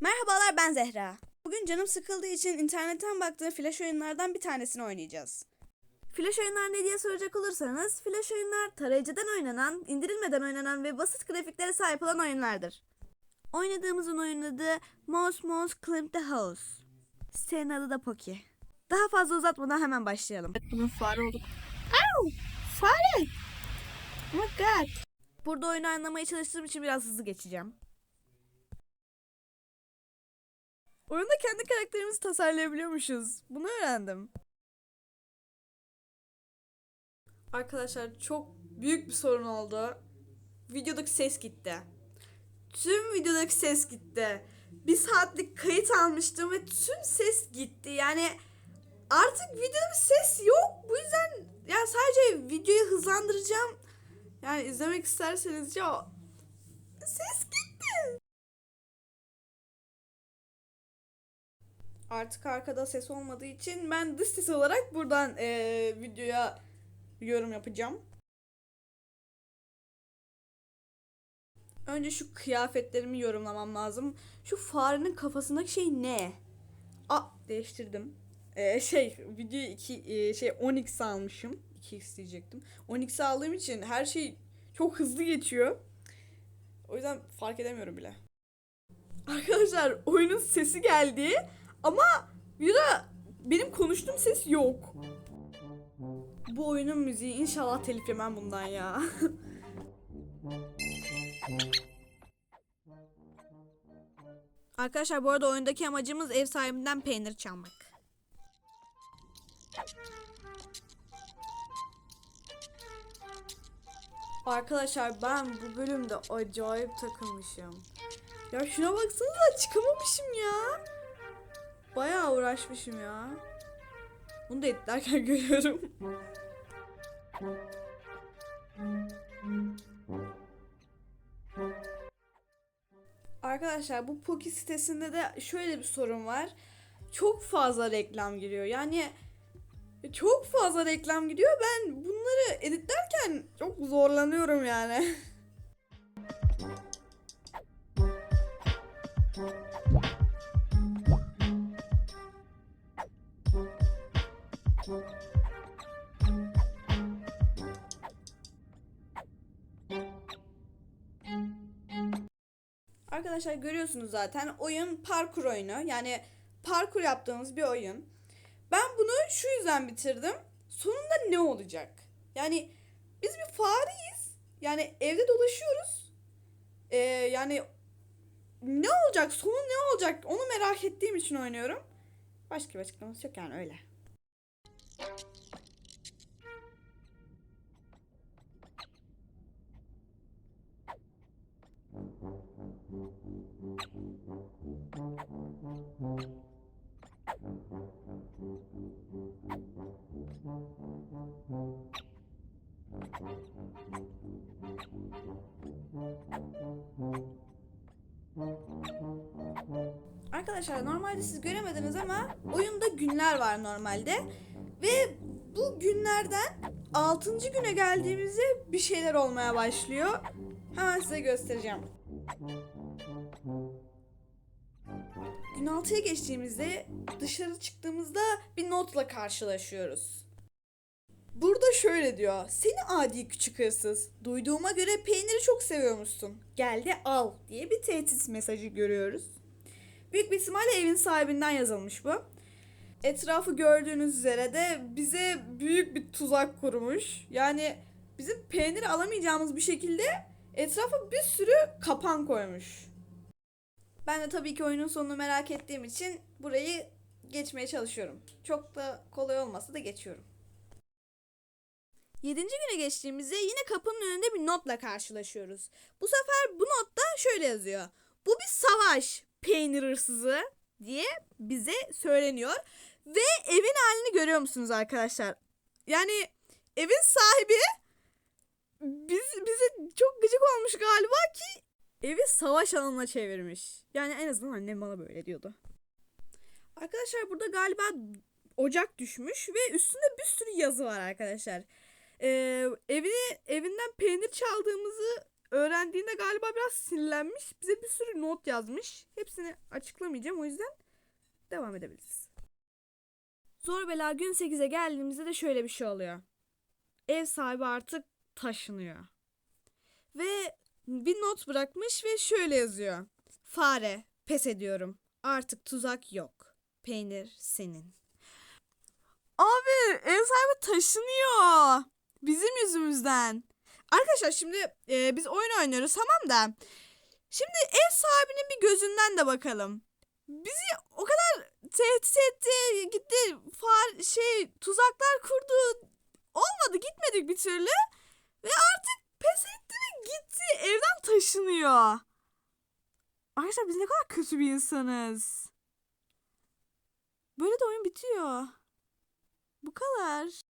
Merhabalar ben Zehra. Bugün canım sıkıldığı için internetten baktığım flash oyunlardan bir tanesini oynayacağız. Flash oyunlar ne diye soracak olursanız, flash oyunlar tarayıcıdan oynanan, indirilmeden oynanan ve basit grafiklere sahip olan oyunlardır. Oynadığımızın oyunun adı Mouse Mouse Climb the House. Sitenin adı da Poki. Daha fazla uzatmadan hemen başlayalım. Bunun fare olduk. Au! Fare! Oh my god. Burada oyunu anlamaya çalıştığım için biraz hızlı geçeceğim. Oyunda kendi karakterimizi tasarlayabiliyormuşuz. Bunu öğrendim. Arkadaşlar çok büyük bir sorun oldu. Videodaki ses gitti. Tüm videodaki ses gitti. Bir saatlik kayıt almıştım ve tüm ses gitti. Yani artık videoda ses yok. Bu yüzden yani sadece videoyu hızlandıracağım. Yani izlemek isterseniz ya ses gitti. Artık arkada ses olmadığı için ben dış ses olarak buradan eee, videoya yorum yapacağım. Önce şu kıyafetlerimi yorumlamam lazım. Şu farenin kafasındaki şey ne? Aa değiştirdim. Ee, şey videoyu 2 şey 10x almışım. 2x diyecektim. 10x aldığım için her şey çok hızlı geçiyor. O yüzden fark edemiyorum bile. Arkadaşlar oyunun sesi geldi ama de benim konuştuğum ses yok. Bu oyunun müziği inşallah telif yemem bundan ya. Arkadaşlar bu arada oyundaki amacımız ev sahibinden peynir çalmak. Arkadaşlar ben bu bölümde acayip takılmışım. Ya şuna baksanıza çıkamamışım ya. Bayağı uğraşmışım ya. Bunu da editlerken görüyorum. Arkadaşlar bu Poki sitesinde de şöyle bir sorun var. Çok fazla reklam giriyor. Yani çok fazla reklam gidiyor. Ben bunları editlerken çok zorlanıyorum yani. Arkadaşlar görüyorsunuz zaten oyun parkur oyunu. Yani parkur yaptığımız bir oyun. Ben bunu şu yüzden bitirdim. Sonunda ne olacak? Yani biz bir fareyiz. Yani evde dolaşıyoruz. Ee, yani ne olacak? Sonu ne olacak? Onu merak ettiğim için oynuyorum. Başka bir açıklaması yok yani öyle. Arkadaşlar normalde siz göremediniz ama oyunda günler var normalde. Ve bu günlerden 6. güne geldiğimizde bir şeyler olmaya başlıyor. Hemen size göstereceğim. Gün 6'ya geçtiğimizde dışarı çıktığımızda bir notla karşılaşıyoruz. Burada şöyle diyor. Seni adi küçük hırsız. Duyduğuma göre peyniri çok seviyormuşsun. Gel de al diye bir tehdit mesajı görüyoruz. Büyük bir ihtimalle evin sahibinden yazılmış bu. Etrafı gördüğünüz üzere de bize büyük bir tuzak kurmuş. Yani bizim peyniri alamayacağımız bir şekilde etrafa bir sürü kapan koymuş. Ben de tabii ki oyunun sonunu merak ettiğim için burayı geçmeye çalışıyorum. Çok da kolay olmasa da geçiyorum. Yedinci güne geçtiğimizde yine kapının önünde bir notla karşılaşıyoruz. Bu sefer bu notta şöyle yazıyor. Bu bir savaş peynir hırsızı diye bize söyleniyor. Ve evin halini görüyor musunuz arkadaşlar? Yani evin sahibi biz, bize çok gıcık olmuş galiba ki evi savaş alanına çevirmiş. Yani en azından annem bana böyle diyordu. Arkadaşlar burada galiba ocak düşmüş ve üstünde bir sürü yazı var arkadaşlar. Ee, evini evinden peynir çaldığımızı öğrendiğinde galiba biraz sinirlenmiş. Bize bir sürü not yazmış. Hepsini açıklamayacağım o yüzden devam edebiliriz. Zor bela gün 8'e geldiğimizde de şöyle bir şey oluyor. Ev sahibi artık taşınıyor. Ve bir not bırakmış ve şöyle yazıyor. Fare, pes ediyorum. Artık tuzak yok. Peynir senin. Abi ev sahibi taşınıyor. Bizim yüzümüzden. Arkadaşlar şimdi e, biz oyun oynuyoruz tamam da. Şimdi ev sahibinin bir gözünden de bakalım. Bizi o kadar tehdit etti, gitti, far, şey tuzaklar kurdu. Olmadı gitmedik bir türlü. Ve artık pes etti ve gitti. Evden taşınıyor. Arkadaşlar biz ne kadar kötü bir insanız. Böyle de oyun bitiyor. Bu kadar.